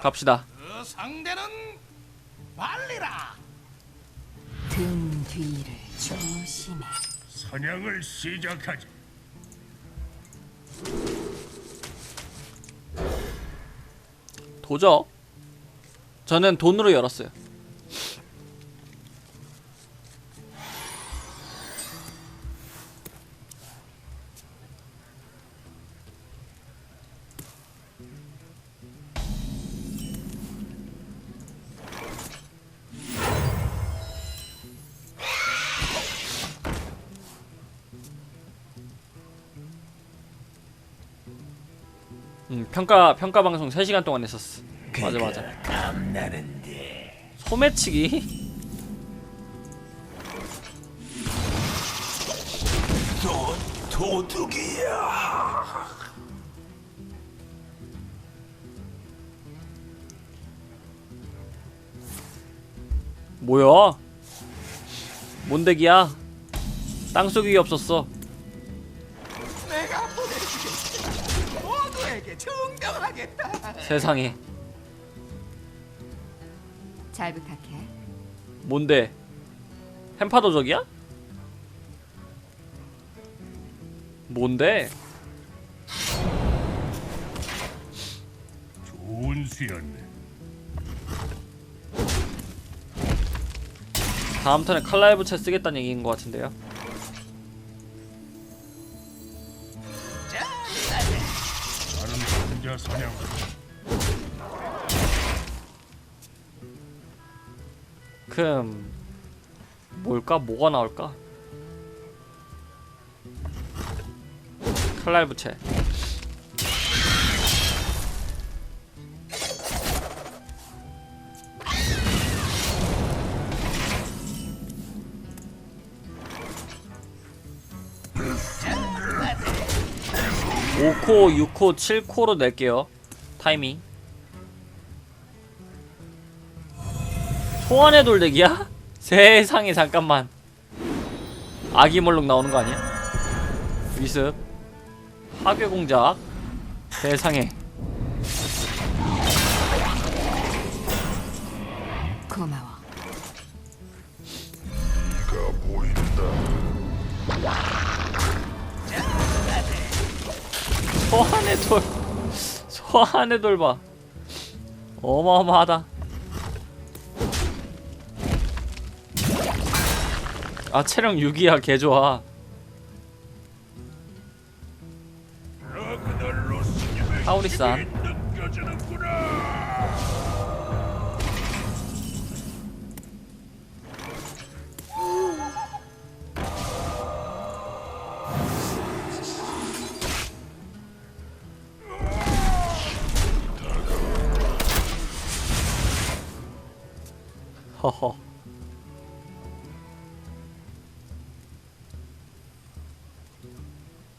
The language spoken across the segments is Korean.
갑시다. 그 상대는 발리라 등 뒤를 조심해. 사냥을 시작하지. 도적. 저는 돈으로 열었어요. 음, 평가 평가 방송 3시간 동안 했었어. 맞아 맞아. 소매치기? 도 도둑이야. 뭐야? 뭔데기야? 땅속이 없었어. 모두에게 증명하겠다 세상에. 잘 부탁해. 뭔데? 햄파도적이야? 뭔데? 좋은 수였네. 다음 턴에 칼라이브 채 쓰겠다는 얘기인 것 같은데요. 혼자 사냥. 금 뭘까? 뭐가 나올까? 칼날 부채 오코육코칠코로 낼게요 타이밍 소환의 돌대기야? 세상에 잠깐만 아기 몰록 나오는 거 아니야? 위습 하괴 공작 세상에 고마워. 네가 보인다. 소환의 돌. 소환의 돌봐. 어마어마하다. 아 체력 6이야. 개좋아. 하우리산 허허.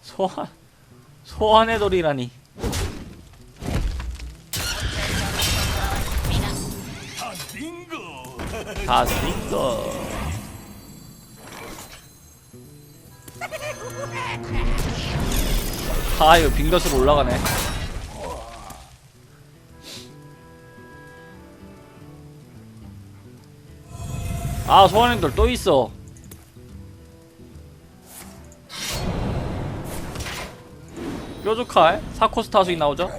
소환 소환의 돌이라니. 다 빙고. 아 이거 빙덧으로 올라가네 아 소환의 돌 또 있어 뾰족할 사코스 타 수이 나오죠?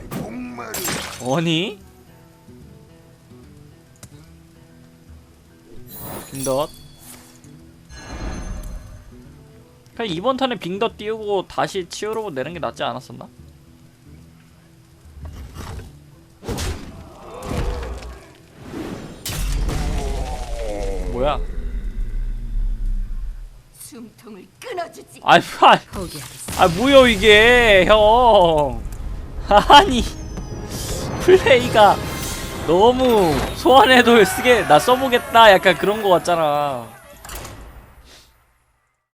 아니 빙덧 그냥 이번 턴에 빙덧 띄우고 다시 치오로고 내는 게 낫지 않았었나? 뭐야? 숨통을 끊어주지. 아, 포기하겠어. 아 뭐야 이게 형 아니 플레이가 너무 소환해도 쓰게 나 써보겠다 약간 그런 거 같잖아